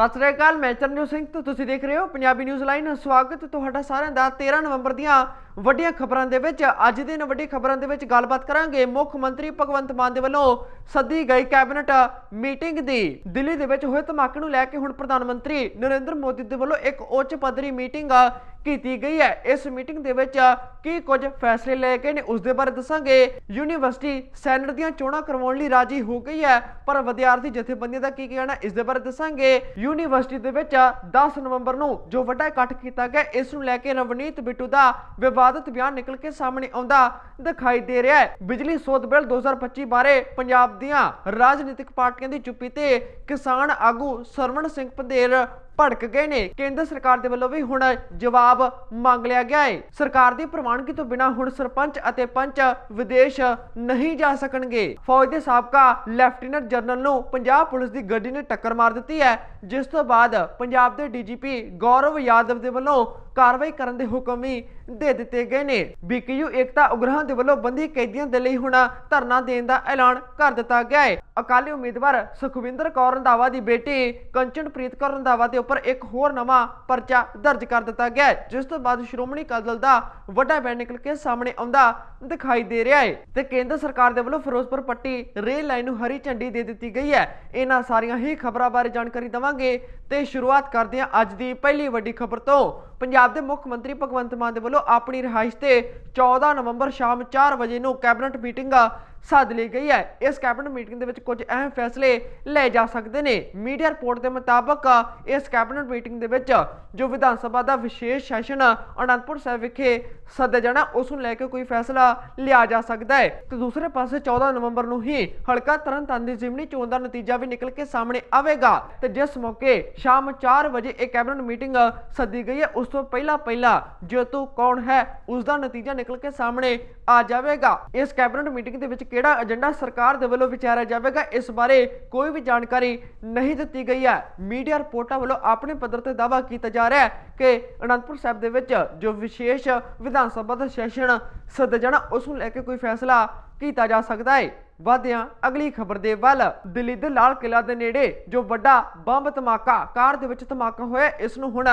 ਸਤਿ ਸ੍ਰੀ ਅਕਾਲ, ਮੈਂ ਚਰਨਜੋਤ ਸਿੰਘ ਤੇ ਤੁਸੀਂ ਦੇਖ ਰਹੇ ਹੋ ਪੰਜਾਬੀ ਨਿਊਜ਼ ਲਾਈਨ ਸਵਾਗਤ ਤੁਹਾਡਾ ਸਾਰਿਆਂ ਦਾ 13 ਨਵੰਬਰ ਦੀਆਂ ਵੱਡੀਆਂ ਖਬਰਾਂ ਦੇ ਵਿੱਚ। ਅੱਜ ਦੇ ਇਹਨਾਂ ਵੱਡੀਆਂ ਖਬਰਾਂ ਦੇ ਵਿੱਚ ਗੱਲਬਾਤ ਕਰਾਂਗੇ। ਮੁੱਖ ਮੰਤਰੀ ਭਗਵੰਤ ਮਾਨ ਦੇ ਵੱਲੋਂ ਸੱਦੀ ਗਈ ਕੈਬਨਿਟ ਮੀਟਿੰਗ ਦੀ। ਦਿੱਲੀ ਦੇ ਵਿੱਚ ਹੋਏ ਧਮਾਕੇ ਨੂੰ ਲੈ ਕੇ ਹੁਣ ਪ੍ਰਧਾਨ ਮੰਤਰੀ ਨਰਿੰਦਰ ਮੋਦੀ ਦੇ ਵੱਲੋਂ ਇੱਕ ਉੱਚ ਪੱਧਰੀ ਮੀਟਿੰਗ ਕੀਤੀ ਗਈ ਹੈ। ਇਸ ਮੀਟਿੰਗ ਦੇ ਵਿੱਚ ਕੀ ਕੁਝ ਫੈਸਲੇ ਲਏ ਗਏ ਨੇ ਉਸ ਦੇ ਬਾਰੇ ਦੱਸਾਂਗੇ। ਯੂਨੀਵਰਸਿਟੀ ਸੈਨੇਟ ਦੀਆਂ ਚੋਣਾਂ ਕਰਵਾਉਣ ਲਈ ਰਾਜੀ ਹੋ ਗਈ ਹੈ, ਪਰ ਵਿਦਿਆਰਥੀ ਜਥੇਬੰਦੀਆਂ ਦਾ ਕੀ ਕਹਿਣਾ ਇਸ ਦੇ ਬਾਰੇ ਦੱਸਾਂਗੇ। ਯੂਨੀਵਰਸਿਟੀ ਦੇ ਵਿੱਚ 10 ਨਵੰਬਰ ਨੂੰ ਜੋ ਵੱਡਾ ਇਕੱਠ ਕੀਤਾ ਗਿਆ, ਇਸ ਨੂੰ ਲੈ ਕੇ ਰਵਨੀਤ ਬਿੱਟੂ ਦਾ ਵਿਵਾਦਤ ਬਿਆਨ ਨਿਕਲ ਕੇ ਸਾਹਮਣੇ ਆਉਂਦਾ ਦਿਖਾਈ ਦੇ ਰਿਹਾ ਹੈ। ਬਿਜਲੀ ਸੋਧ ਬਿੱਲ 2025 ਬਾਰੇ ਪੰਜਾਬ ਦੀਆਂ ਰਾਜਨੀਤਿਕ ਪਾਰਟੀਆਂ ਦੀ ਚੁੱਪੀ ਤੇ ਕਿਸਾਨ ਆਗੂ ਸਰਵਣ ਸਿੰਘ ਪੰਧੇਰ ਭੜਕ ਗਏ ਨੇ। ਕੇਂਦਰ ਸਰਕਾਰ ਦੇ ਵੱਲੋਂ ਵੀ ਹੁਣ ਜਵਾਬ ਮੰਗ ਲਿਆ ਗਿਆ ਹੈ ਸਰਕਾਰ ਦੀ ਪ੍ਰਵਾਨਗੀ ਤੋਂ ਬਿਨਾਂ ਹੁਣ ਸਰਪੰਚ ਅਤੇ ਪੰਚ ਵਿਦੇਸ਼ ਨਹੀਂ ਜਾ ਸਕਣਗੇ। ਫੌਜ ਦੇ ਸਾਬਕਾ ਲੈਫਟੀਨੈਂਟ ਜਨਰਲ ਨੂੰ ਪੰਜਾਬ ਪੁਲਿਸ ਦੀ ਗੱਡੀ ਨੇ ਟੱਕਰ ਮਾਰ ਦਿੱਤੀ ਹੈ। ਜਿਸ ਤੋਂ ਬਾਅਦ ਪੰਜਾਬ ਦੇ ਡੀਜੀਪੀ ਗੌਰਵ ਯਾਦਵ ਦੇ ਵੱਲੋਂ ਕਾਰਵਾਈ ਕਰਨ ਦੇ ਹੁਕਮ ਵੀ ਦੇ ਦਿੱਤੇ ਗਏ ਨੇ। ਬੀਕਯੂ ਏਕਤਾ ਉਗਰਾਹਾਂ ਦੇ ਵੱਲੋਂ ਬੰਦੀ ਕੈਦੀਆਂ ਦੇ ਲਈ ਹੁਣ ਧਰਨਾ ਦੇਣ ਦਾ ਐਲਾਨ ਕਰ ਦਿੱਤਾ ਗਿਆ ਹੈ ਅਕਾਲੀ ਉਮੀਦਵਾਰ ਸੁਖਵਿੰਦਰ ਕੌਰ ਰੰਧਾਵਾ ਦੀ ਬੇਟੀ ਕੰਚਨਪ੍ਰੀਤ ਕੌਰ ਰੰਧਾਵਾ ਦੇ ਉੱਪਰ ਇੱਕ ਹੋਰ ਨਵਾਂ ਪਰਚਾ ਦਰਜ ਕਰ ਦਿੱਤਾ ਗਿਆ ਜਿਸ ਤੋਂ ਬਾਅਦ ਸ਼੍ਰੋਮਣੀ ਅਕਾਲੀ ਦਲ ਦਾ ਵੱਡਾ ਬੈਨ ਨਿਕਲ ਕੇ ਸਾਹਮਣੇ ਆਉਂਦਾ ਦਿਖਾਈ ਦੇ ਰਿਹਾ ਹੈ ਤੇ ਕੇਂਦਰ ਸਰਕਾਰ ਦੇ ਵੱਲੋਂ ਫਿਰੋਜ਼ਪੁਰ ਪੱਟੀ ਰੇਲ ਲਾਈਨ ਨੂੰ ਹਰੀ ਝੰਡੀ ਦੇ ਦਿੱਤੀ ਗਈ ਹੈ ਇਹਨਾਂ ਸਾਰੀਆਂ ਹੀ ਖਬਰਾਂ ਬਾਰੇ ਜਾਣਕਾਰੀ ਦਵਾਂਗੇ ਤੇ ਸ਼ੁਰੂਆਤ ਕਰਦੇ ਹਾਂ ਅੱਜ ਦੀ ਪਹਿਲੀ ਵੱਡੀ ਖਬਰ ਤੋਂ। ਪੰਜਾਬ ਦੇ ਮੁੱਖ ਮੰਤਰੀ ਭਗਵੰਤ ਮਾਨ ਦੇ ਵੱਲੋਂ ਆਪਣੀ ਰਿਹਾਇਸ਼ ਤੇ 14 ਨਵੰਬਰ ਸ਼ਾਮ 4 ਵਜੇ ਨੂੰ ਕੈਬਨਿਟ ਮੀਟਿੰਗ ਸੱਦ ਲਈ ਗਈ ਹੈ। ਇਸ ਕੈਬਨਿਟ ਮੀਟਿੰਗ ਦੇ ਵਿੱਚ ਕੁਝ ਅਹਿਮ ਫੈਸਲੇ ਲਏ ਜਾ ਸਕਦੇ ਨੇ। ਮੀਡੀਆ ਰਿਪੋਰਟ ਦੇ ਮੁਤਾਬਕ, ਇਸ ਕੈਬਨਿਟ ਮੀਟਿੰਗ ਦੇ ਵਿੱਚ ਜੋ ਵਿਧਾਨ ਸਭਾ ਦਾ ਵਿਸ਼ੇਸ਼ ਸੈਸ਼ਨ ਅਨੰਦਪੁਰ ਸਾਹਿਬ ਵਿਖੇ ਸੱਦਿਆ ਜਾਣਾ, ਉਸ ਨੂੰ ਲੈ ਕੇ ਕੋਈ ਫੈਸਲਾ ਲਿਆ ਜਾ ਸਕਦਾ ਹੈ। ਤੇ ਦੂਸਰੇ ਪਾਸੇ 14 ਨਵੰਬਰ ਨੂੰ ਹੀ ਹਲਕਾ ਤਰਨਤਾਰਨ ਦੀ ਜ਼ਿਮਨੀ ਚੋਣ ਦਾ ਨਤੀਜਾ ਵੀ ਨਿਕਲ ਕੇ ਸਾਹਮਣੇ ਆਵੇਗਾ। ਤੇ ਜਿਸ ਮੌਕੇ ਸ਼ਾਮ 4 ਵਜੇ ਇਹ ਕੈਬਨਿਟ ਮੀਟਿੰਗ ਸੱਦੀ ਗਈ ਹੈ, ਉਸ ਤੋਂ ਪਹਿਲਾਂ ਪਹਿਲਾਂ ਜੇਤੂ ਕੌਣ ਹੈ, ਉਸ ਦਾ ਨਤੀਜਾ ਨਿਕਲ ਕੇ ਸਾਹਮਣੇ ਆ ਜਾਵੇਗਾ। ਇਸ ਕੈਬਨਿਟ ਮੀਟਿੰਗ ਦੇ ਵਿੱਚ ਕਿਹੜਾ ਏਜੰਡਾ ਸਰਕਾਰ ਦੇ ਵੱਲੋਂ ਵਿਚਾਰਿਆ ਜਾਵੇਗਾ, ਇਸ ਬਾਰੇ ਕੋਈ ਵੀ ਜਾਣਕਾਰੀ ਨਹੀਂ ਦਿੱਤੀ ਗਈ ਹੈ। ਮੀਡੀਆ ਰਿਪੋਰਟਾਂ ਵੱਲੋਂ ਆਪਣੇ ਪੱਧਰ ਤੇ ਦਾਅਵਾ ਕੀਤਾ ਜਾ ਰਿਹਾ ਹੈ ਕਿ ਅਨੰਦਪੁਰ ਸਾਹਿਬ ਦੇ ਵਿੱਚ ਜੋ ਵਿਸ਼ੇਸ਼ ਵਿਧਾਨ ਸਭਾ ਦਾ ਸੈਸ਼ਨ ਸੱਦ ਜਾਣਾ, ਉਸ ਨੂੰ ਲੈ ਕੇ ਕੋਈ ਫੈਸਲਾ ਕੀਤਾ ਜਾ ਸਕਦਾ ਹੈ। ਵਾਦਿਆਂ ਅਗਲੀ ਖਬਰ ਦੇ ਵੱਲ। ਦਿੱਲੀ ਦੇ ਲਾਲ ਕਿਲਾ ਦੇ ਨੇੜੇ ਜੋ ਵੱਡਾ ਬੰਬ ਧਮਾਕਾ, ਕਾਰ ਦੇ ਵਿੱਚ ਧਮਾਕਾ ਹੋਇਆ, ਇਸ ਨੂੰ ਹੁਣ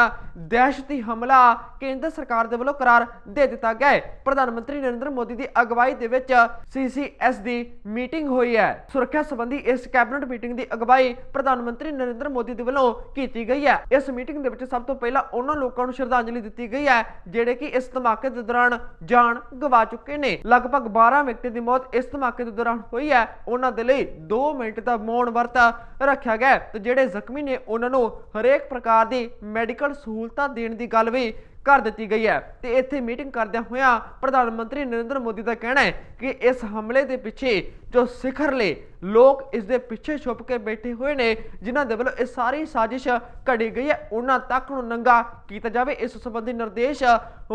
ਦਹਿਸ਼ਤੀ ਹਮਲਾ ਕੇਂਦਰ ਸਰਕਾਰ ਦੇ ਵੱਲੋਂ ਕਰਾਰ ਦੇ ਦਿੱਤਾ ਗਿਆ ਹੈ। ਪ੍ਰਧਾਨ ਮੰਤਰੀ ਨਰਿੰਦਰ ਮੋਦੀ ਦੀ ਅਗਵਾਈ ਦੇ ਵਿੱਚ ਸੀਸੀਐਸ ਦੀ ਮੀਟਿੰਗ ਹੋਈ ਹੈ। ਸੁਰੱਖਿਆ ਸੰਬੰਧੀ ਇਸ ਕੈਬਨਿਟ ਮੀਟਿੰਗ ਦੀ ਅਗਵਾਈ ਪ੍ਰਧਾਨ ਮੰਤਰੀ ਨਰਿੰਦਰ ਮੋਦੀ ਦੇ ਵੱਲੋਂ ਕੀਤੀ ਗਈ ਹੈ। ਇਸ ਮੀਟਿੰਗ ਦੇ ਵਿੱਚ ਸਭ ਤੋਂ ਪਹਿਲਾਂ ਉਹਨਾਂ ਲੋਕਾਂ ਨੂੰ ਸ਼ਰਧਾਂਜਲੀ ਦਿੱਤੀ ਗਈ ਹੈ, ਜਿਹੜੇ ਕਿ ਇਸ ਧਮਾਕੇ ਦੇ ਦੌਰਾਨ ਜਾਨ ਗਵਾ ਚੁੱਕੇ ਨੇ। ਲਗਭਗ 12 ਵਿਅਕਤੀ ਦੀ ਮੌਤ ਇਸ ਧਮਾਕੇ ਦੇ ਦੌਰਾਨ ਹੋਈ ਹੈ, ਉਹਨਾਂ ਦੇ ਲਈ 2 ਮਿੰਟ ਦਾ ਮੌਨ ਵਰਤ ਰੱਖਿਆ ਗਿਆ ਤੇ ਜਿਹੜੇ ਜ਼ਖਮੀ ਨੇ, ਉਹਨਾਂ ਨੂੰ ਹਰੇਕ ਪ੍ਰਕਾਰ ਦੀ ਮੈਡੀਕਲ ਸਹੂਲਤਾਂ ਦੇਣ ਦੀ ਗੱਲ ਵੀ ਕਰ ਦਿੱਤੀ ਗਈ ਹੈ। ਤੇ ਇੱਥੇ ਮੀਟਿੰਗ ਕਰਦਿਆਂ ਹੋਇਆਂ ਪ੍ਰਧਾਨ ਮੰਤਰੀ ਨਰਿੰਦਰ ਮੋਦੀ ਦਾ ਕਹਿਣਾ ਹੈ ਕਿ ਇਸ ਹਮਲੇ ਦੇ ਪਿੱਛੇ ਜੋ ਸਿਖਰਲੇ ਲੋਕ ਇਸ ਦੇ ਪਿੱਛੇ ਛੁਪ ਕੇ ਬੈਠੇ ਹੋਏ ਨੇ, ਜਿਨ੍ਹਾਂ ਦੇ ਵੱਲੋਂ ਇਹ ਸਾਰੀ ਸਾਜ਼ਿਸ਼ ਘੜੀ ਗਈ ਹੈ, ਉਹਨਾਂ ਤੱਕ ਨੂੰ ਨੰਗਾ ਕੀਤਾ ਜਾਵੇ। ਇਸ ਸੰਬੰਧੀ ਨਿਰਦੇਸ਼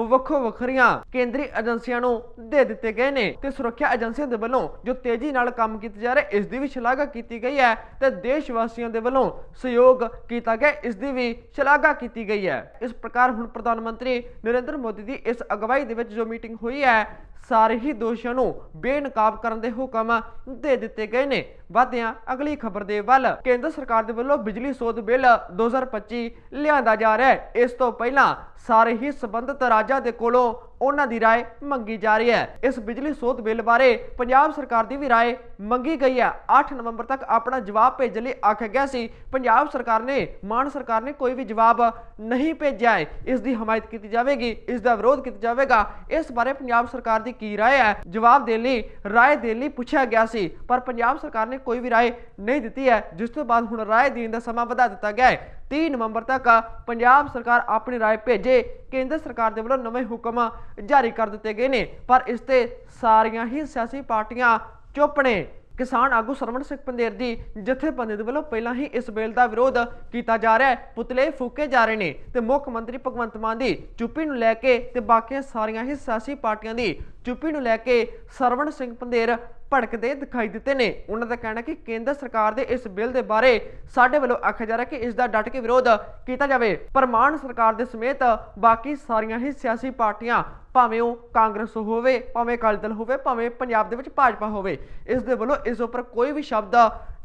ਵੱਖੋ ਵੱਖਰੀਆਂ ਕੇਂਦਰੀ ਏਜੰਸੀਆਂ ਨੂੰ ਦੇ ਦਿੱਤੇ ਗਏ ਨੇ ਤੇ ਸੁਰੱਖਿਆ ਏਜੰਸੀਆਂ ਦੇ ਵੱਲੋਂ ਜੋ ਤੇਜ਼ੀ ਨਾਲ ਕੰਮ ਕੀਤਾ ਜਾ ਰਿਹਾ, ਇਸ ਦੀ ਵੀ ਸ਼ਲਾਘਾ ਕੀਤੀ ਗਈ ਹੈ ਤੇ ਦੇਸ਼ ਵਾਸੀਆਂ ਦੇ ਵੱਲੋਂ ਸਹਿਯੋਗ ਕੀਤਾ ਗਿਆ, ਇਸ ਦੀ ਵੀ ਸ਼ਲਾਘਾ ਕੀਤੀ ਗਈ ਹੈ। ਇਸ ਪ੍ਰਕਾਰ ਹੁਣ ਪ੍ਰਧਾਨ ਮੰਤਰੀ ਨਰਿੰਦਰ ਮੋਦੀ ਦੀ ਇਸ ਅਗਵਾਈ ਦੇ ਵਿੱਚ ਜੋ ਮੀਟਿੰਗ ਹੋਈ ਹੈ ਸਾਰੇ ਹੀ ਦੋਸ਼ੀਆਂ ਨੂੰ ਬੇਨਕਾਬ ਕਰਨ ਦੇ ਹੁਕਮ ਦੇ ਦਿੱਤੇ ਗਏ ਨੇ ਵਾਦਿਆਂ ਅਗਲੀ ਖਬਰ ਦੇ ਵੱਲ ਕੇਂਦਰ ਸਰਕਾਰ ਦੇ ਵੱਲੋਂ ਬਿਜਲੀ ਸੋਧ ਬਿੱਲ 2025 ਲਿਆਂਦਾ ਜਾ ਰਿਹਾ ਹੈ ਇਸ ਤੋਂ ਪਹਿਲਾਂ ਸਾਰੇ ਹੀ ਸੰਬੰਧਿਤ ਰਾਜਾਂ ਦੇ ਕੋਲੋਂ ਉਹਨਾਂ ਦੀ رائے ਮੰਗੀ ਜਾ ਰਹੀ ਹੈ ਇਸ ਬਿਜਲੀ ਸੋਧ ਬਿੱਲ ਬਾਰੇ ਪੰਜਾਬ ਸਰਕਾਰ ਦੀ ਵੀ رائے ਮੰਗੀ ਗਈ ਹੈ 8 ਨਵੰਬਰ ਤੱਕ ਆਪਣਾ ਜਵਾਬ ਭੇਜਣ ਲਈ ਆਖਿਆ ਗਿਆ ਸੀ ਪੰਜਾਬ ਸਰਕਾਰ ਨੇ ਮਾਨ ਸਰਕਾਰ ਨੇ ਕੋਈ ਵੀ ਜਵਾਬ ਨਹੀਂ ਭੇਜਿਆ ਹੈ ਇਸ ਦੀ ਹਮਾਇਤ ਕੀਤੀ ਜਾਵੇਗੀ ਇਸ ਦਾ ਵਿਰੋਧ ਕੀਤਾ ਜਾਵੇਗਾ ਇਸ ਬਾਰੇ ਪੰਜਾਬ ਸਰਕਾਰ ਦੀ ਕੀ رائے ਹੈ ਜਵਾਬ ਦੇਣ ਲਈ رائے ਦੇਣ ਲਈ ਪੁੱਛਿਆ ਗਿਆ ਸੀ ਪਰ ਪੰਜਾਬ ਸਰਕਾਰ ਨੇ ਕੋਈ ਵੀ رائے ਨਹੀਂ ਦਿੱਤੀ ਹੈ ਜਿਸ ਤੋਂ ਬਾਅਦ ਹੁਣ رائے ਦੇਣ ਦਾ ਸਮਾਂ ਵਧਾ ਦਿੱਤਾ ਗਿਆ ਹੈ 30 ਨਵੰਬਰ ਤੱਕ ਪੰਜਾਬ ਸਰਕਾਰ ਆਪਣੀ رائے ਭੇਜੇ ਕੇਂਦਰ ਸਰਕਾਰ ਦੇ ਵੱਲੋਂ ਨਵੇਂ ਹੁਕਮ ਜਾਰੀ ਕਰ ਦਿੱਤੇ ਗਏ ਨੇ ਪਰ ਇਸ ਤੇ ਸਾਰੀਆਂ ਹੀ ਸਿਆਸੀ ਪਾਰਟੀਆਂ ਚੁੱਪ ਨੇ ਕਿਸਾਨ ਆਗੂ ਸਰਵਣ ਸਿੰਘ ਪੰਦੇਰ ਦੀ ਜਥੇਬੰਦੀ ਦੇ ਵੱਲੋਂ ਪਹਿਲਾਂ ਹੀ ਇਸ ਬਿੱਲ ਦਾ ਵਿਰੋਧ ਕੀਤਾ ਜਾ ਰਿਹਾ ਹੈ। ਪੁਤਲੇ ਫੂਕੇ ਜਾ ਰਹੇ ਨੇ ਤੇ ਮੁੱਖ ਮੰਤਰੀ ਭਗਵੰਤ ਮਾਨ ਦੀ ਚੁੱਪੀ ਨੂੰ ਲੈ ਕੇ ਤੇ ਬਾਕੀਆਂ ਸਾਰੀਆਂ ਹੀ ਸਿਆਸੀ ਪਾਰਟੀਆਂ ਦੀ ਚੁੱਪੀ ਨੂੰ ਲੈ ਕੇ ਸਰਵਣ ਸਿੰਘ ਪੰਦੇਰ ਭੜਕਦੇ ਦਿਖਾਈ ਦਿੱਤੇ ਨੇ। ਉਹਨਾਂ ਦਾ ਕਹਿਣਾ ਕਿ ਕੇਂਦਰ ਸਰਕਾਰ ਦੇ ਇਸ ਬਿੱਲ ਦੇ ਬਾਰੇ ਸਾਡੇ ਵੱਲੋਂ ਆਖਿਆ ਜਾ ਰਿਹਾ ਕਿ ਇਸ ਦਾ ਡਟ ਕੇ ਵਿਰੋਧ ਕੀਤਾ ਜਾਵੇ। ਪਰ ਮਾਨ ਸਰਕਾਰ ਦੇ ਸਮੇਤ ਬਾਕੀ ਸਾਰੀਆਂ ਹੀ ਸਿਆਸੀ ਪਾਰਟੀਆਂ ਭਾਵੇਂ ਉਹ ਕਾਂਗਰਸ ਹੋਵੇ, ਭਾਵੇਂ ਅਕਾਲੀ ਦਲ ਹੋਵੇ, ਭਾਵੇਂ ਪੰਜਾਬ ਦੇ ਵਿੱਚ ਭਾਜਪਾ ਹੋਵੇ, ਇਸ ਦੇ ਵੱਲੋਂ ਇਸ ਉੱਪਰ ਕੋਈ ਵੀ ਸ਼ਬਦ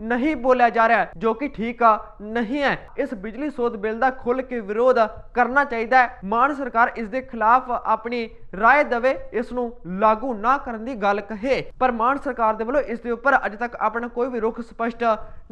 ਨਹੀਂ ਬੋਲਿਆ ਜਾ ਰਿਹਾ, ਜੋ ਕਿ ਠੀਕ ਆ, ਨਹੀਂ ਹੈ। ਇਸ ਬਿਜਲੀ ਸੋਧ ਬਿੱਲ ਦਾ ਖੁੱਲ ਕੇ ਵਿਰੋਧ ਕਰਨਾ ਚਾਹੀਦਾ ਹੈ। ਮਾਨ ਸਰਕਾਰ ਇਸ ਦੇ ਖਿਲਾਫ ਆਪਣੀ ਰਾਏ ਦੇਵੇ, ਇਸ ਨੂੰ ਲਾਗੂ ਨਾ ਕਰਨ ਦੀ ਗੱਲ ਕਹੇ। ਪਰ ਮਾਨ ਸਰਕਾਰ ਦੇ ਵੱਲੋਂ ਇਸ ਦੇ ਉੱਪਰ ਅਜੇ ਤੱਕ ਆਪਣਾ ਕੋਈ ਵੀ ਰੁਖ ਸਪਸ਼ਟ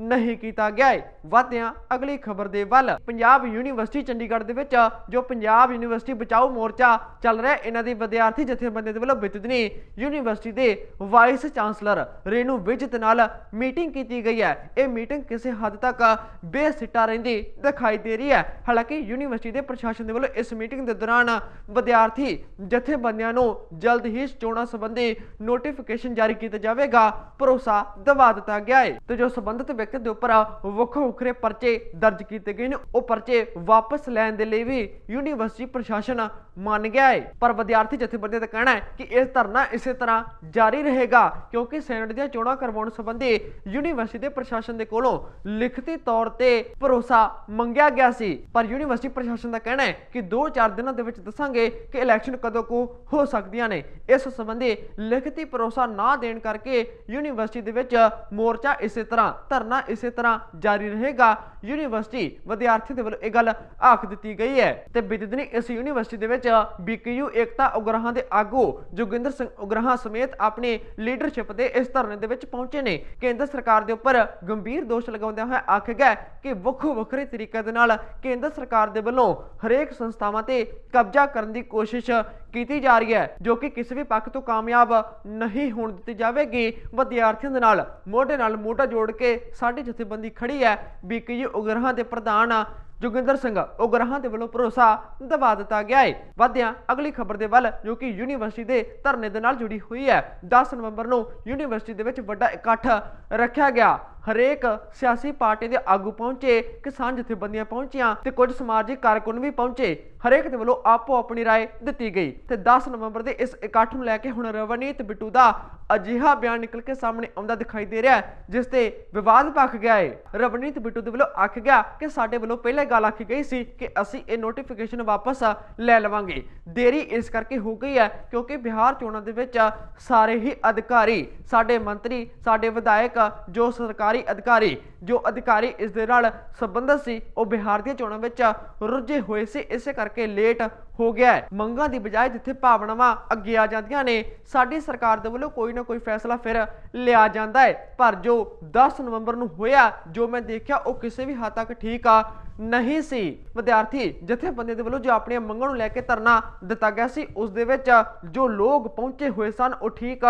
ਨਹੀਂ ਕੀਤਾ ਗਿਆ ਹੈ। ਵਾਧਿਆਂ, ਅਗਲੀ ਖਬਰ ਦੇ ਵੱਲ, ਪੰਜਾਬ ਯੂਨੀਵਰਸਿਟੀ ਚੰਡੀਗੜ੍ਹ ਦੇ ਵਿੱਚ, ਜੋ ਪੰਜਾਬ ਯੂਨੀਵਰਸਿਟੀ ਬਚਾਓ ਮੋਰਚਾ ਚੱਲ ਰਿਹਾ, ਇਹਨਾਂ ਦੀ ਵਿਦਿਆਰਥੀ ਜਥੇਬੰਦੀ ਦੇ ਵੱਲੋਂ ਬਿਤਦਨੀ ਯੂਨੀਵਰਸਿਟੀ ਦੇ ਵਾਈਸ ਚਾਂਸਲਰ ਰੇਨੂ ਵਿਜ ਨਾਲ ਮੀਟਿੰਗ ਕੀਤੀ ਗਈ ਹੈ। ਇਹ ਮੀਟਿੰਗ ਕਿਸੇ ਹੱਦ ਤੱਕ ਬੇਸਿੱਟਾ ਰਹਿੰਦੀ ਦਿਖਾਈ ਦੇ ਰਹੀ ਹੈ। ਹਾਲਾਂਕਿ ਯੂਨੀਵਰਸਿਟੀ ਦੇ ਪ੍ਰਸ਼ਾਸਨ ਦੇ ਵੱਲੋਂ ਇਸ ਮੀਟਿੰਗ ਦੇ ਦੌਰਾਨ ਵਿਦਿਆਰਥੀ ਜਥੇਬੰਦੀਆਂ ਨੂੰ ਜਲਦ ਹੀ ਚੋਣਾਂ ਸੰਬੰਧੀ ਨੋਟੀਫਿਕੇਸ਼ਨ ਜਾਰੀ ਕੀਤਾ ਜਾਵੇਗਾ। ਭਰੋਸਾ ਦਿਵਾ ਦਿੱਤਾ ਗਿਆ ਹੈ ਤੇ ਜੋ ਸੰਬੰਧਿਤ ਵਿਅਕਤੀ ਦੇ ਉੱਪਰ ਵੱਖੋ ਵੱਖਰੇ ਪਰਚੇ ਦਰਜ ਕੀਤੇ ਗਏ ਨੇ, ਉਹ ਪਰਚੇ ਵਾਪਸ ਲੈਣ ਦੇ ਲਈ ਵੀ ਯੂਨੀਵਰਸਿਟੀ ਪ੍ਰਸ਼ਾਸਨ ਮੰਨ ਗਿਆ ਹੈ। ਪਰ ਵਿਦਿਆਰਥੀ ਜਥੇਬੰਦੀਆਂ ਦਾ ਕਹਿਣਾ ਹੈ ਕਿ ਇਹ ਧਰਨਾ ਇਸੇ ਤਰ੍ਹਾਂ ਜਾਰੀ ਰਹੇਗਾ, ਕਿਉਂਕਿ ਸੈਨੇਟ ਦੀਆਂ ਚੋਣਾਂ ਕਰਵਾਉਣ ਸੰਬੰਧੀ ਯੂਨੀਵਰਸਿਟੀ ਦੇ ਪ੍ਰਸ਼ਾਸਨ ਦੇ ਕੋਲੋਂ ਲਿਖਤੀ ਤੌਰ ਤੇ ਭਰੋਸਾ ਮੰਗਿਆ ਗਿਆ ਸੀ। ਪਰ ਯੂਨੀਵਰਸਿਟੀ ਪ੍ਰਸ਼ਾਸਨ ਦਾ ਕਹਿਣਾ ਹੈ ਕਿ 2-4 ਦਿਨਾਂ ਦੇ ਵਿੱਚ ਦੱਸਾਂਗੇ ਕਿ ਇਲੈਕਸ਼ਨ ਕਦੋਂ ਕੋ ਹੋ ਸਕਦੀਆਂ ਨੇ। ਇਸ ਸੰਬੰਧੀ ਲਿਖਤੀ ਭਰੋਸਾ ਨਾ ਦੇਣ ਕਰਕੇ ਯੂਨੀਵਰਸਿਟੀ ਦੇ ਵਿੱਚ ਮੋਰਚਾ ਇਸੇ ਤਰ੍ਹਾਂ, ਧਰਨਾ ਇਸੇ ਤਰ੍ਹਾਂ ਜਾਰੀ ਰਹੇਗਾ। ਯੂਨੀਵਰਸਿਟੀ ਵਿਦਿਆਰਥੀ ਦੇ ਵੱਲੋਂ ਇਹ ਗੱਲ ਆਖ ਦਿੱਤੀ ਗਈ ਹੈ। ਤੇ ਬਿਦਦਨੀ ਇਸ ਯੂਨੀਵਰਸਿਟੀ ਦੇ ਵਿੱਚ ਬੀਕਯੂ ਏਕਤਾ ਉਗਰਾਹਾਂ ਦੇ ਆਗੂ ਜੋਗਿੰਦਰ ਸਿੰਘ ਉਗਰਾਹਾਂ ਸਮੇਤ ਆਪਣੀ ਲੀਡਰਸ਼ਿਪ ਦੇ ਇਸ ਧਰਨੇ ਦੇ ਵਿੱਚ ਪਹੁੰਚੇ ਨੇ। ਕੇਂਦਰ ਸਰਕਾਰ ਦੇ ਉੱਪਰ ਗੰਭੀਰ ਦੋਸ਼ ਲਗਾਉਂਦਿਆਂ ਹੋਇਆ ਆਖਿਆ ਗਿਆ ਕਿ ਵੱਖੋ ਵੱਖਰੇ ਤਰੀਕੇ ਦੇ ਨਾਲ ਕੇਂਦਰ ਸਰਕਾਰ ਦੇ ਵੱਲੋਂ ਹਰੇਕ ਸੰਸਥਾਵਾਂ ਤੇ ਕਬਜ਼ਾ ਕਰਨ ਦੀ ਕੋਸ਼ਿਸ਼ ਕੀਤੀ ਜਾ ਰਹੀ ਹੈ, ਜੋ ਕਿ ਕਿਸੇ ਵੀ ਪੱਖ ਤੋਂ ਕਾਮਯਾਬ ਨਹੀਂ ਹੋਣ ਦਿੱਤੀ ਜਾਵੇਗੀ। ਵਿਦਿਆਰਥੀਆਂ ਦੇ ਨਾਲ ਮੋਢੇ ਨਾਲ ਮੋਢਾ ਜੋੜ ਕੇ ਸਾਡੀ ਜਥੇਬੰਦੀ ਖੜੀ ਹੈ। ਬੀਕਯੂ ਉਗਰਾਹਾਂ ਦੇ ਪ੍ਰਧਾਨ ਜੋਗਿੰਦਰ ਸਿੰਘ ਉਗਰਾਹਾਂ ਦੇ ਵੱਲੋਂ ਭਰੋਸਾ ਦਵਾ ਦਿੱਤਾ ਗਿਆ ਹੈ ਵਧਿਆਂ, ਅਗਲੀ ਖਬਰ ਦੇ ਵੱਲ, ਜੋ ਕਿ ਯੂਨੀਵਰਸਿਟੀ ਦੇ ਧਰਨੇ ਦੇ ਨਾਲ ਜੁੜੀ ਹੋਈ ਹੈ 10 ਨਵੰਬਰ ਨੂੰ ਯੂਨੀਵਰਸਿਟੀ ਦੇ ਵਿੱਚ ਵੱਡਾ ਇਕੱਠ ਰੱਖਿਆ ਗਿਆ। ਹਰੇਕ ਸਿਆਸੀ ਪਾਰਟੀ ਦੇ ਆਗੂ ਪਹੁੰਚੇ ਕਿਸਾਨ ਜਥੇਬੰਦੀਆਂ ਪਹੁੰਚੀਆਂ ਤੇ ਕੁਝ ਸਮਾਜਿਕ ਕਾਰਕੁਨ ਵੀ ਪਹੁੰਚੇ ਹਰੇਕ ਦੇ ਵੱਲੋਂ ਆਪੋ ਆਪਣੀ رائے ਦਿੱਤੀ ਗਈ ਤੇ 10 ਨਵੰਬਰ ਦੇ ਇਸ ਇਕੱਠ ਨੂੰ ਲੈ ਕੇ ਹੁਣ ਰਵਨੀਤ ਬਿੱਟੂ ਦਾ ਅਜਿਹਾ ਬਿਆਨ ਨਿਕਲ ਕੇ ਸਾਹਮਣੇ ਆਉਂਦਾ ਦਿਖਾਈ ਦੇ ਰਿਹਾ ਹੈ ਜਿਸ ਤੇ ਵਿਵਾਦ ਭਖ ਗਿਆ ਹੈ ਰਵਨੀਤ ਬਿੱਟੂ ਦੇ ਵੱਲੋਂ ਆਖ ਗਿਆ ਕਿ ਸਾਡੇ ਵੱਲੋਂ ਪਹਿਲੇ ਗੱਲ ਆਖੀ ਗਈ ਸੀ ਕਿ ਅਸੀਂ ਇਹ ਨੋਟੀਫਿਕੇਸ਼ਨ ਵਾਪਸ ਲੈ ਲਵਾਂਗੇ ਦੇਰੀ ਇਸ ਕਰਕੇ ਹੋ ਗਈ ਹੈ ਕਿਉਂਕਿ ਬਿਹਾਰ ਚੋਣਾਂ ਦੇ ਵਿੱਚ ਸਾਰੇ ਹੀ ਅਧਿਕਾਰੀ ਸਾਡੇ ਮੰਤਰੀ ਸਾਡੇ ਵਿਧਾਇਕ ਜੋ ਸਰਕਾਰੀ ਅਧਿਕਾਰੀ, ਜੋ ਅਧਿਕਾਰੀ ਇਸ ਦੇ ਨਾਲ ਸੰਬੰਧਿਤ ਸੀ, ਉਹ ਬਿਹਾਰ ਦੀਆਂ ਚੋਣਾਂ ਵਿੱਚ ਰੁੱਝੇ ਹੋਏ ਸੀ, ਇਸੇ ਕਰਕੇ ਲੇਟ ਹੋ ਗਿਆ ਮੰਗਾਂ ਦੀ ਬਜਾਏ ਜਿੱਥੇ ਭਾਵਨਾਵਾਂ ਅੱਗੇ ਆ ਜਾਂਦੀਆਂ ਨੇ, ਸਾਡੀ ਸਰਕਾਰ ਦੇ ਵੱਲੋਂ ਕੋਈ ਨਾ ਕੋਈ ਫੈਸਲਾ ਫਿਰ ਲਿਆ ਜਾਂਦਾ ਹੈ। ਪਰ ਜੋ 10 ਨਵੰਬਰ ਨੂੰ ਹੋਇਆ, ਜੋ ਮੈਂ ਦੇਖਿਆ, ਉਹ ਕਿਸੇ ਵੀ ਹੱਦ ਤੱਕ ਠੀਕ ਆ, ਨਹੀਂ ਸੀ। ਵਿਦਿਆਰਥੀ, ਜਥੇਬੰਦੀ ਦੇ ਵੱਲੋਂ ਜੋ ਆਪਣੀਆਂ ਮੰਗਾਂ ਨੂੰ ਲੈ ਕੇ ਧਰਨਾ ਦਿੱਤਾ ਗਿਆ ਸੀ, ਉਸ ਦੇ ਵਿੱਚ ਜੋ ਲੋਕ ਪਹੁੰਚੇ ਹੋਏ ਸਨ, ਉਹ ਠੀਕ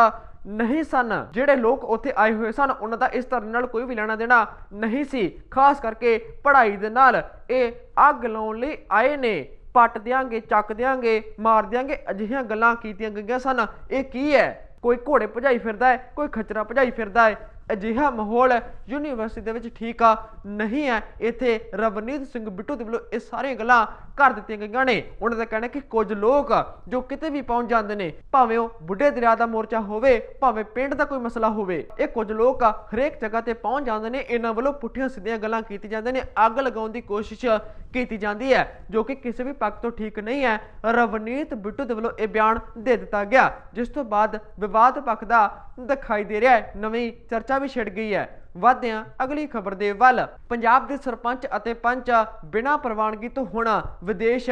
ਨਹੀਂ ਸਨ। ਜਿਹੜੇ ਲੋਕ ਉੱਥੇ ਆਏ ਹੋਏ ਸਨ, ਉਹਨਾਂ ਦਾ ਇਸ ਧਰਨੇ ਨਾਲ ਕੋਈ ਵੀ ਲੈਣਾ ਦੇਣਾ ਨਹੀਂ ਸੀ। ਖਾਸ ਕਰਕੇ ਪੜ੍ਹਾਈ ਦੇ ਨਾਲ ਇਹ ਅੱਗ ਲਾਉਣ ਲਈ ਆਏ ਨੇ। ਪੱਟ ਦਿਆਂਗੇ, ਚੱਕ ਦਿਆਂਗੇ, ਮਾਰ ਦਿਆਂਗੇ, ਅਜਿਹੀਆਂ ਗੱਲਾਂ ਕੀਤੀਆਂ ਗਈਆਂ ਸਨ। ਇਹ ਕੀ ਹੈ? ਕੋਈ ਘੋੜੇ ਭਜਾਈ ਫਿਰਦਾ ਹੈ, ਕੋਈ ਖੱਚਰਾ ਭਜਾਈ ਫਿਰਦਾ ਹੈ। ਅਜਿਹਾ ਮਾਹੌਲ ਯੂਨੀਵਰਸਿਟੀ ਦੇ ਵਿੱਚ ਠੀਕ ਆ, ਨਹੀਂ ਹੈ, ਇੱਥੇ ਰਵਨੀਤ ਸਿੰਘ ਬਿੱਟੂ ਦੇ ਵੱਲੋਂ ਇਹ ਸਾਰੀਆਂ ਗੱਲਾਂ ਕਰ ਦਿੱਤੀਆਂ ਗਈਆਂ ਨੇ। ਉਹਨਾਂ ਦਾ ਕਹਿਣਾ ਕਿ ਕੁਝ ਲੋਕ ਜੋ ਕਿਤੇ ਵੀ ਪਹੁੰਚ ਜਾਂਦੇ ਨੇ, ਭਾਵੇਂ ਉਹ ਬੁੱਢੇ ਦਰਿਆ ਦਾ ਮੋਰਚਾ ਹੋਵੇ, ਭਾਵੇਂ ਪਿੰਡ ਦਾ ਕੋਈ ਮਸਲਾ ਹੋਵੇ, ਇਹ ਕੁਝ ਲੋਕ ਹਰੇਕ ਜਗ੍ਹਾ ਤੇ ਪਹੁੰਚ ਜਾਂਦੇ ਨੇ, ਇਹਨਾਂ ਵੱਲੋਂ ਪੁੱਠੀਆਂ ਸਿੱਧੀਆਂ ਗੱਲਾਂ ਕੀਤੀ ਜਾਂਦੀਆਂ ਨੇ, ਅੱਗ ਲਗਾਉਣ ਦੀ ਕੋਸ਼ਿਸ਼ ਕੀਤੀ ਜਾਂਦੀ ਹੈ, ਜੋ ਕਿ ਕਿਸੇ ਵੀ ਪੱਖ ਤੋਂ ਠੀਕ ਨਹੀਂ ਹੈ। ਰਵਨੀਤ ਬਿੱਟੂ ਦੇ ਵੱਲੋਂ ਇਹ ਬਿਆਨ ਦੇ ਦਿੱਤਾ ਗਿਆ, ਜਿਸ ਤੋਂ ਬਾਅਦ ਵਿਵਾਦ ਪੱਖ ਦਾ ਦਿਖਾਈ ਦੇ ਰਿਹਾ ਹੈ। ਨਵੀਂ ਚਰਚਾ ਚਰਚਾ ਵੀ ਛਿੜ ਗਈ ਹੈ। ਵਾਧਿਆਂ, ਅਗਲੀ ਖਬਰ ਦੇ ਵੱਲ। ਪੰਜਾਬ ਦੇ ਸਰਪੰਚ ਅਤੇ ਪੰਚ ਬਿਨਾਂ ਪ੍ਰਵਾਨਗੀ ਤੋਂ ਹੁਣ ਵਿਦੇਸ਼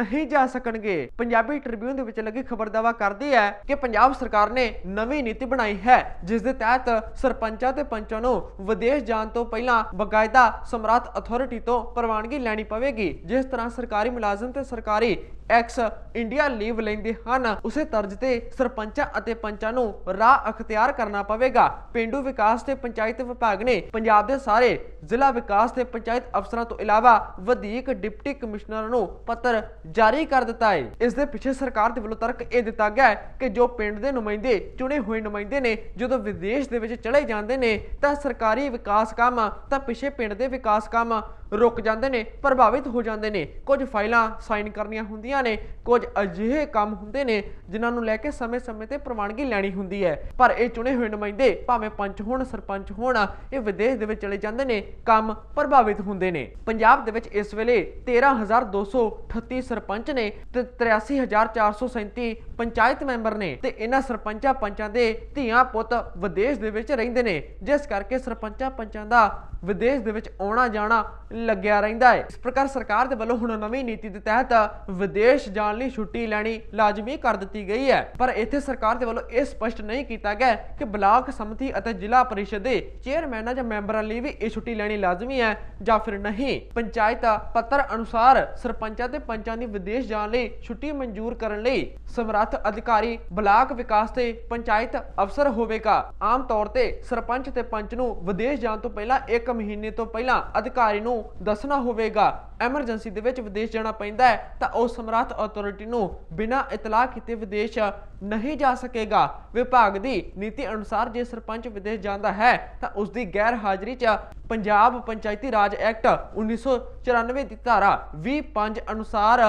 ਨਹੀਂ ਜਾ ਸਕਣਗੇ। ਪੰਜਾਬੀ ਟ੍ਰਿਬਿਊਨ ਦੇ ਵਿੱਚ ਲੱਗੀ ਖਬਰ ਦਾਵਾ ਕਰਦੀ ਹੈ ਕਿ ਪੰਜਾਬ ਸਰਕਾਰ ਨੇ ਨਵੀਂ ਨੀਤੀ ਬਣਾਈ ਹੈ, ਜਿਸ ਦੇ ਤਹਿਤ ਸਰਪੰਚਾਂ ਤੇ ਪੰਚਾਂ ਨੂੰ ਵਿਦੇਸ਼ ਜਾਣ ਤੋਂ ਪਹਿਲਾਂ ਬਕਾਇਦਾ ਸਮਰਾਤ ਅਥਾਰਟੀ ਤੋਂ ਪ੍ਰਵਾਨਗੀ ਲੈਣੀ ਪਵੇਗੀ। ਜਿਸ ਤਰ੍ਹਾਂ ਸਰਕਾਰੀ ਮੁਲਾਜ਼ਮ ਤੇ ਸਰਕਾਰੀ ਐਕਸ ਇੰਡੀਆ ਲੀਵ ਲੈਂਦੇ ਹਨ। ਉਸੇ ਤਰਜ਼ ਤੇ ਸਰਪੰਚਾਂ ਅਤੇ ਪੰਚਾਂ ਨੂੰ ਰਾਹ ਅਖਤਿਆਰ ਕਰਨਾ ਪਵੇਗਾ। ਪਿੰਡੂ ਵਿਕਾਸ ਤੇ ਪੰਚਾਇਤ ਵਿਭਾਗ ਨੇ ਪੰਜਾਬ ਦੇ ਸਾਰੇ ਜ਼ਿਲ੍ਹਾ ਵਿਕਾਸ ਤੇ ਪੰਚਾਇਤ ਅਫਸਰਾਂ ਤੋਂ ਇਲਾਵਾ ਵਧੀਕ ਡਿਪਟੀ ਕਮਿਸ਼ਨਰਾਂ ਨੂੰ ਪੱਤਰ ਜਾਰੀ ਕਰ ਦਿੱਤਾ ਹੈ। ਇਸ ਦੇ ਪਿੱਛੇ ਸਰਕਾਰ ਦੇ ਵੱਲੋਂ ਤਰਕ ਇਹ ਦਿੱਤਾ ਗਿਆ ਹੈ ਕਿ ਜੋ ਪਿੰਡ ਦੇ ਨੁਮਾਇੰਦੇ, ਚੁਣੇ ਹੋਏ ਨੁਮਾਇੰਦੇ ਨੇ, ਜਦੋਂ ਵਿਦੇਸ਼ ਦੇ ਵਿੱਚ ਚਲੇ ਜਾਂਦੇ ਨੇ, ਤਾਂ ਸਰਕਾਰੀ ਵਿਕਾਸ ਕੰਮ, ਤਾਂ ਪਿੱਛੇ ਪਿੰਡ ਦੇ ਵਿਕਾਸ ਕੰਮ ਰੁਕ ਜਾਂਦੇ ਨੇ, ਪ੍ਰਭਾਵਿਤ ਹੋ ਜਾਂਦੇ ਨੇ। ਕੁਝ ਫਾਈਲਾਂ ਸਾਈਨ ਕਰਨੀਆਂ ਹੁੰਦੀਆਂ ਨੇ, ਕੁਝ ਅਜਿਹੇ ਕੰਮ ਹੁੰਦੇ ਨੇ ਜਿਨ੍ਹਾਂ ਨੂੰ ਲੈ ਕੇ ਸਮੇਂ-ਸਮੇਂ ਤੇ ਪ੍ਰਵਾਨਗੀ ਲੈਣੀ ਹੁੰਦੀ ਹੈ। ਪਰ ਇਹ ਚੁਣੇ ਹੋਏ ਨੁਮਾਇੰਦੇ ਭਾਵੇਂ ਪੰਚ ਹੋਣ, ਸਰਪੰਚ ਹੋਣ, ਇਹ ਵਿਦੇਸ਼ ਦੇ ਵਿੱਚ ਚਲੇ ਜਾਂਦੇ ਨੇ, ਕੰਮ ਪ੍ਰਭਾਵਿਤ ਹੁੰਦੇ ਨੇ। ਪੰਜਾਬ ਦੇ ਵਿੱਚ ਇਸ ਵੇਲੇ 13238 ਸਰਪੰਚ ਨੇ ਤੇ 83437 ਪੰਚਾਇਤ ਮੈਂਬਰ ਨੇ ਤੇ ਇਹਨਾਂ ਸਰਪੰਚਾਂ ਪੰਚਾਂ ਦੇ ਧੀਆਂ ਪੁੱਤ ਵਿਦੇਸ਼ ਦੇ ਵਿੱਚ ਰਹਿੰਦੇ ਨੇ। ਜਿਸ ਕਰਕੇ ਸਰਪੰਚਾਂ ਪੰਚਾਂ ਦਾ ਵਿਦੇਸ਼ ਦੇ ਵਿੱਚ ਆਉਣਾ ਜਾਣਾ ਲੱਗਿਆ ਰਹਿੰਦਾ ਹੈ। ਇਸ ਪ੍ਰਕਾਰ ਸਰਕਾਰ ਦੇ ਵੱਲੋਂ ਹੁਣ ਨਵੀਂ ਨੀਤੀ ਦੇ ਤਹਿਤ ਵਿਦੇਸ਼ ਜਾਣ ਲਈ ਛੁੱਟੀ ਲੈਣੀ ਲਾਜ਼ਮੀ ਕਰ ਦਿੱਤੀ ਗਈ ਹੈ। ਪਰ ਇੱਥੇ ਸਰਕਾਰ ਦੇ ਵੱਲੋਂ ਇਹ ਸਪਸ਼ਟ ਨਹੀਂ ਕੀਤਾ ਗਿਆ ਕਿ ਬਲਾਕ ਸਮਿਤੀ ਅਤੇ ਜ਼ਿਲ੍ਹਾ ਪਰਿਸ਼ਦ ਦੇ ਚੇਅਰਮੈਨਾਂ ਜਾਂ ਮੈਂਬਰਾਂ ਲਈ ਵੀ ਇਹ ਛੁੱਟੀ ਲੈਣੀ ਲਾਜ਼ਮੀ ਹੈ ਜਾਂ ਫਿਰ ਨਹੀਂ। ਪੰਚਾਇਤ ਪੱਤਰ ਅਨੁਸਾਰ ਸਰਪੰਚਾਂ ਤੇ ਪੰਚਾਂ ਦੀ ਵਿਦੇਸ਼ ਜਾਣ ਲਈ ਛੁੱਟੀ ਮਨਜ਼ੂਰ ਕਰਨ ਲਈ ਸਮਰੱਥ ਅਧਿਕਾਰੀ ਬਲਾਕ ਵਿਕਾਸ ਤੇ ਪੰਚਾਇਤ ਅਫਸਰ ਹੋਵੇਗਾ। ਆਮ ਤੌਰ ਤੇ ਸਰਪੰਚ ਤੇ ਪੰਚ ਨੂੰ ਵਿਦੇਸ਼ ਜਾਣ ਤੋਂ ਪਹਿਲਾਂ 1 ਮਹੀਨੇ ਤੋਂ ਪਹਿਲਾਂ ਅਧਿਕਾਰੀ ਨੂੰ ਦੱਸਣਾ ਹੋਵੇਗਾ ਐਮਰਜੈਂਸੀ ਦੇ ਵਿੱਚ ਵਿਦੇਸ਼ ਜਾਣਾ ਪੈਂਦਾ ਹੈ, ਤਾਂ ਉਹ ਸਮਰੱਥ ਅਥਾਰਟੀ ਨੂੰ ਬਿਨਾਂ ਇਤਲਾਹ ਕੀਤੇ ਵਿਦੇਸ਼ ਨਹੀਂ ਜਾ ਸਕੇਗਾ। ਵਿਭਾਗ ਦੀ ਨੀਤੀ ਅਨੁਸਾਰ ਜੇ ਸਰਪੰਚ ਵਿਦੇਸ਼ ਜਾਂਦਾ ਹੈ, ਤਾਂ ਉਸ ਦੀ ਗੈਰ ਹਾਜ਼ਰੀ 'ਚ ਪੰਜਾਬ ਪੰਚਾਇਤੀ ਰਾਜ ਐਕਟ 1994 ਦੀ ਧਾਰਾ 25 ਅਨੁਸਾਰ